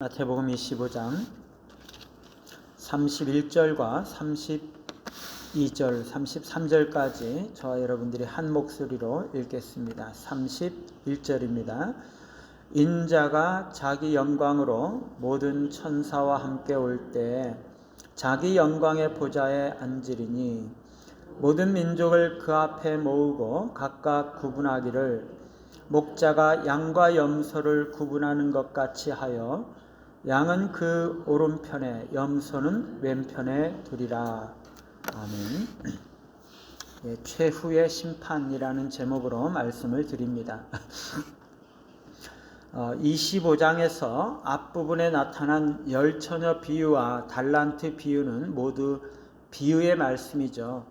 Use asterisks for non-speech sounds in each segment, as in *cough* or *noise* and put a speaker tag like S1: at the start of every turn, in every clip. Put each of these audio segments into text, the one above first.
S1: 마태복음 25장 31절과 32절, 33절까지 저와 여러분들이 한 목소리로 읽겠습니다. 31절입니다. 인자가 자기 영광으로 모든 천사와 함께 올 때 자기 영광의 보좌에 앉으리니 모든 민족을 그 앞에 모으고 각각 구분하기를 목자가 양과 염소를 구분하는 것 같이 하여 양은 그 오른편에 염소는 왼편에 두리라. 아멘. 예, 최후의 심판이라는 제목으로 말씀을 드립니다. *laughs* 어, 25장에서 앞부분에 나타난 열처녀 비유와 달란트 비유는 모두 비유의 말씀이죠.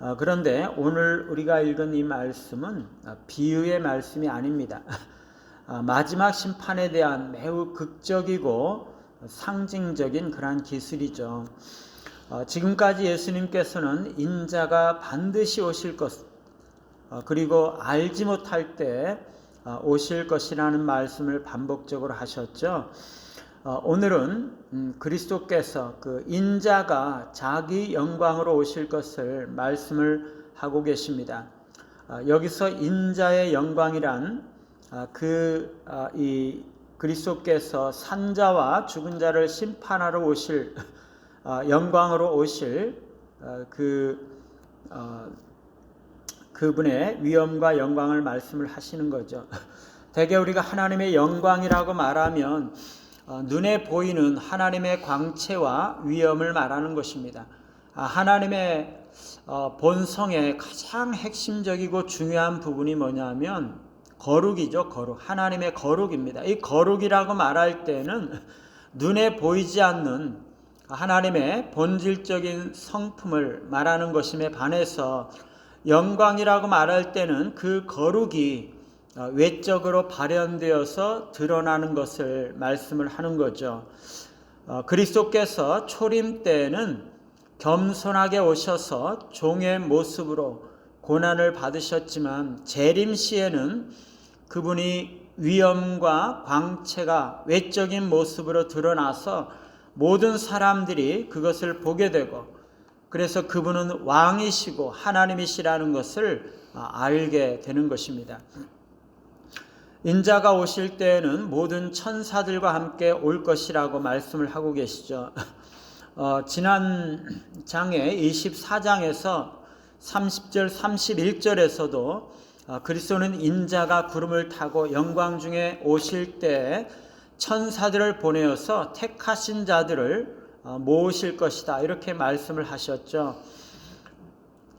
S1: 어, 그런데 오늘 우리가 읽은 이 말씀은 어, 비유의 말씀이 아닙니다. *laughs* 아, 마지막 심판에 대한 매우 극적이고 상징적인 그러한 기술이죠. 어, 지금까지 예수님께서는 인자가 반드시 오실 것, 어, 그리고 알지 못할 때 어, 오실 것이라는 말씀을 반복적으로 하셨죠. 오늘은 음, 그리스도께서 그 인자가 자기 영광으로 오실 것을 말씀을 하고 계십니다. 여기서 인자의 영광이란 아, 그이 아, 그리스도께서 산자와 죽은 자를 심판하러 오실 *laughs* 아, 영광으로 오실 그 어, 그분의 위엄과 영광을 말씀을 하시는 거죠. *laughs* 대개 우리가 하나님의 영광이라고 말하면 어, 눈에 보이는 하나님의 광채와 위엄을 말하는 것입니다. 하나님의 어, 본성의 가장 핵심적이고 중요한 부분이 뭐냐면 거룩이죠, 거룩. 하나님의 거룩입니다. 이 거룩이라고 말할 때는 눈에 보이지 않는 하나님의 본질적인 성품을 말하는 것임에 반해서 영광이라고 말할 때는 그 거룩이 외적으로 발현되어서 드러나는 것을 말씀을 하는 거죠. 어, 그리스도께서 초림 때는 겸손하게 오셔서 종의 모습으로 고난을 받으셨지만 재림 시에는 그분이 위엄과 광채가 외적인 모습으로 드러나서 모든 사람들이 그것을 보게 되고 그래서 그분은 왕이시고 하나님이시라는 것을 알게 되는 것입니다. 인자가 오실 때에는 모든 천사들과 함께 올 것이라고 말씀을 하고 계시죠. 어, 지난 장에 24장에서 30절, 31절에서도 아, 그리스도는 인자가 구름을 타고 영광 중에 오실 때 천사들을 보내어서 택하신 자들을 아, 모으실 것이다. 이렇게 말씀을 하셨죠.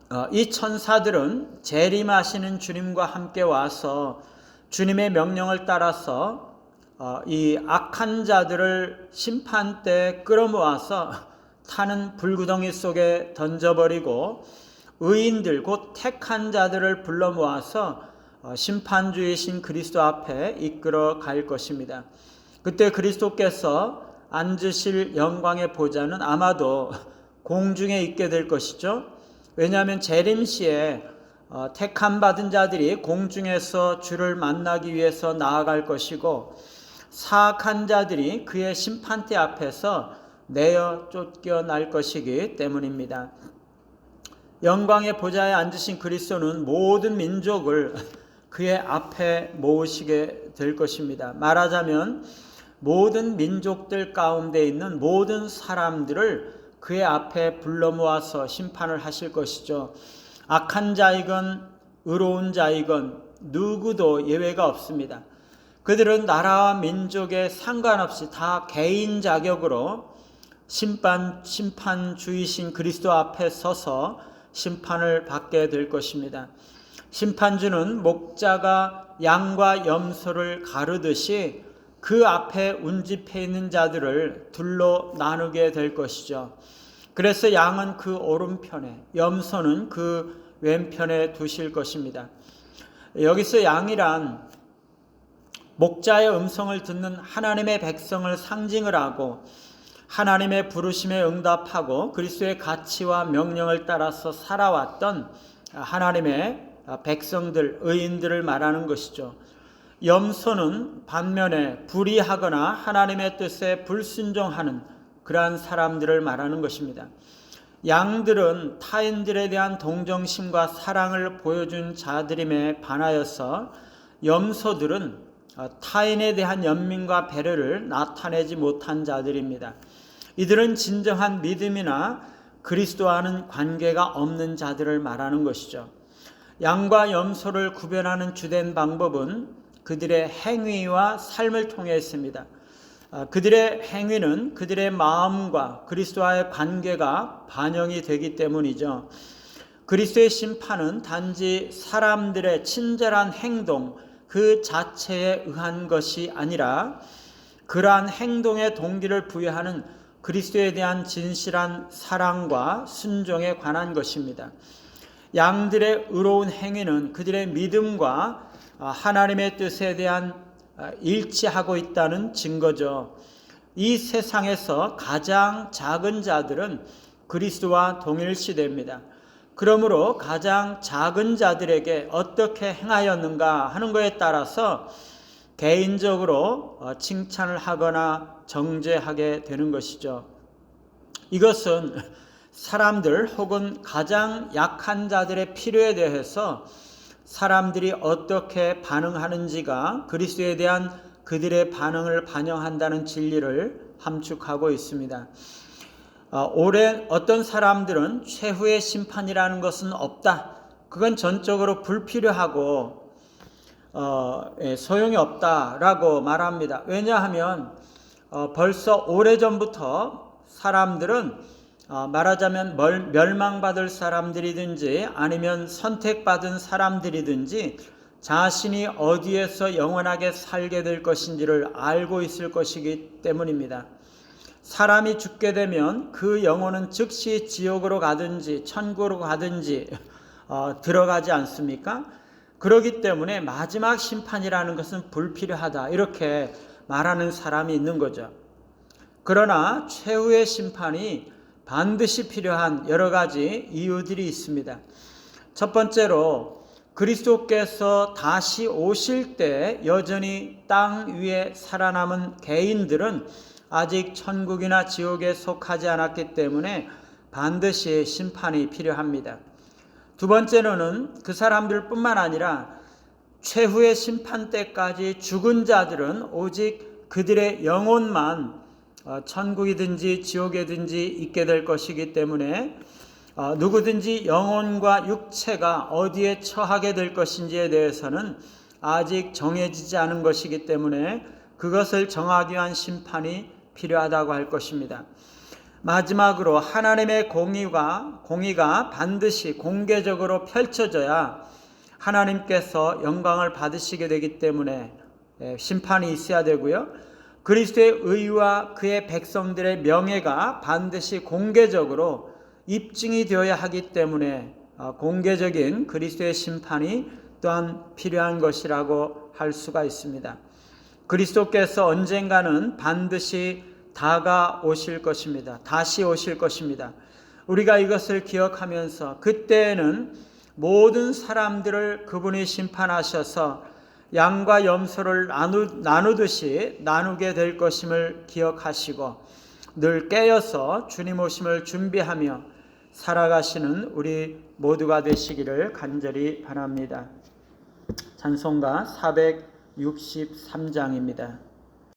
S1: 아, 이 천사들은 재림하시는 주님과 함께 와서 주님의 명령을 따라서 이 악한 자들을 심판 때 끌어모아서 타는 불구덩이 속에 던져버리고 의인들 곧 택한 자들을 불러 모아서 어, 심판주이신 그리스도 앞에 이끌어 갈 것입니다. 그때 그리스도께서 앉으실 영광의 보좌는 아마도 공중에 있게 될 것이죠. 왜냐하면 재림 시에 어, 택함 받은 자들이 공중에서 주를 만나기 위해서 나아갈 것이고 사악한 자들이 그의 심판대 앞에서 내어 쫓겨날 것이기 때문입니다. 영광의 보좌에 앉으신 그리스도는 모든 민족을 그의 앞에 모으시게 될 것입니다. 말하자면 모든 민족들 가운데 있는 모든 사람들을 그의 앞에 불러 모아서 심판을 하실 것이죠. 악한 자이건 의로운 자이건 누구도 예외가 없습니다. 그들은 나라와 민족에 상관없이 다 개인 자격으로 심판 심판주이신 그리스도 앞에 서서 심판을 받게 될 것입니다. 심판주는 목자가 양과 염소를 가르듯이 그 앞에 운집해 있는 자들을 둘로 나누게 될 것이죠. 그래서 양은 그 오른편에, 염소는 그 왼편에 두실 것입니다. 여기서 양이란 목자의 음성을 듣는 하나님의 백성을 상징을 하고 하나님의 부르심에 응답하고 그리스도의 가치와 명령을 따라서 살아왔던 하나님의 백성들, 의인들을 말하는 것이죠. 염소는 반면에 불의하거나 하나님의 뜻에 불순종하는 그러한 사람들을 말하는 것입니다. 양들은 타인들에 대한 동정심과 사랑을 보여준 자들임에 반하여서 염소들은 타인에 대한 연민과 배려를 나타내지 못한 자들입니다. 이들은 진정한 믿음이나 그리스도와는 관계가 없는 자들을 말하는 것이죠. 양과 염소를 구별하는 주된 방법은 그들의 행위와 삶을 통해 있습니다. 아, 그들의 행위는 그들의 마음과 그리스도와의 관계가 반영이 되기 때문이죠. 그리스도의 심판은 단지 사람들의 친절한 행동 그 자체에 의한 것이 아니라 그러한 행동의 동기를 부여하는 그리스도에 대한 진실한 사랑과 순종에 관한 것입니다. 양들의 의로운 행위는 그들의 믿음과 하나님의 뜻에 대한 일치하고 있다는 증거죠. 이 세상에서 가장 작은 자들은 그리스도와 동일시됩니다. 그러므로 가장 작은 자들에게 어떻게 행하였는가 하는 것에 따라서 개인적으로 어, 칭찬을 하거나 정죄하게 되는 것이죠. 이것은 사람들 혹은 가장 약한 자들의 필요에 대해서 사람들이 어떻게 반응하는지가 그리스도에 대한 그들의 반응을 반영한다는 진리를 함축하고 있습니다. 어, 올해 어떤 사람들은 최후의 심판이라는 것은 없다. 그건 전적으로 불필요하고 어, 예, 소용이 없다라고 말합니다. 왜냐하면 어, 벌써 오래 전부터 사람들은 어, 말하자면 멸, 멸망받을 사람들이든지 아니면 선택받은 사람들이든지 자신이 어디에서 영원하게 살게 될 것인지를 알고 있을 것이기 때문입니다. 사람이 죽게 되면 그 영혼은 즉시 지옥으로 가든지 천국으로 가든지 어, 들어가지 않습니까? 그러기 때문에 마지막 심판이라는 것은 불필요하다. 이렇게 말하는 사람이 있는 거죠. 그러나 최후의 심판이 반드시 필요한 여러 가지 이유들이 있습니다. 첫 번째로 그리스도께서 다시 오실 때 여전히 땅 위에 살아남은 개인들은 아직 천국이나 지옥에 속하지 않았기 때문에 반드시 심판이 필요합니다. 두 번째로는 그 사람들뿐만 아니라 최후의 심판 때까지 죽은 자들은 오직 그들의 영혼만 어, 천국이든지 지옥이든지 있게 될 것이기 때문에 어, 누구든지 영혼과 육체가 어디에 처하게 될 것인지에 대해서는 아직 정해지지 않은 것이기 때문에 그것을 정하기 위한 심판이 필요하다고 할 것입니다. 마지막으로 하나님의 공의가 공의가 반드시 공개적으로 펼쳐져야 하나님께서 영광을 받으시게 되기 때문에 예, 심판이 있어야 되고요. 그리스도의 의와 그의 백성들의 명예가 반드시 공개적으로 입증이 되어야 하기 때문에 어, 공개적인 그리스도의 심판이 또한 필요한 것이라고 할 수가 있습니다. 그리스도께서 언젠가는 반드시 다가오실 것입니다. 다시 오실 것입니다. 우리가 이것을 기억하면서 그때에는 모든 사람들을 그분이 심판하셔서 양과 염소를 나누, 나누 듯이 나누게 될 것임을 기억하시고 늘 깨어서 주님 오심을 준비하며 살아가시는 우리 모두가 되시기를 간절히 바랍니다. 찬송가 463장입니다.